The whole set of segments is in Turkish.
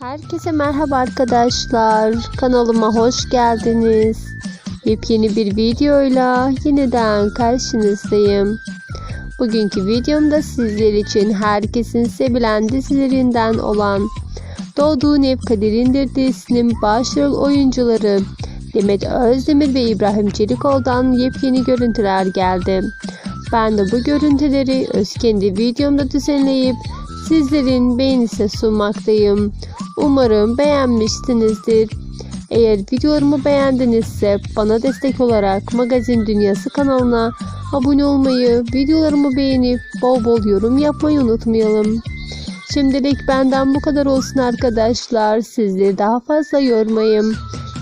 Herkese merhaba arkadaşlar. Kanalıma hoş geldiniz. Yepyeni bir videoyla yeniden karşınızdayım. Bugünkü videomda sizler için herkesin sevilen dizilerinden olan Doğduğun Ev Kaderindir dizisinin başrol oyuncuları Demet Özdemir ve İbrahim Çelikoğlu'dan yepyeni görüntüler geldi. Ben de bu görüntüleri öz kendi videomda düzenleyip sizlerin beğenisine sunmaktayım. Umarım beğenmişsinizdir. Eğer videolarımı beğendinizse bana destek olarak Magazin Dünyası kanalına abone olmayı, videolarımı beğenip bol bol yorum yapmayı unutmayalım. Şimdilik benden bu kadar olsun arkadaşlar. Sizleri daha fazla yormayayım.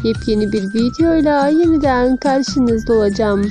Yepyeni bir videoyla yeniden karşınızda olacağım.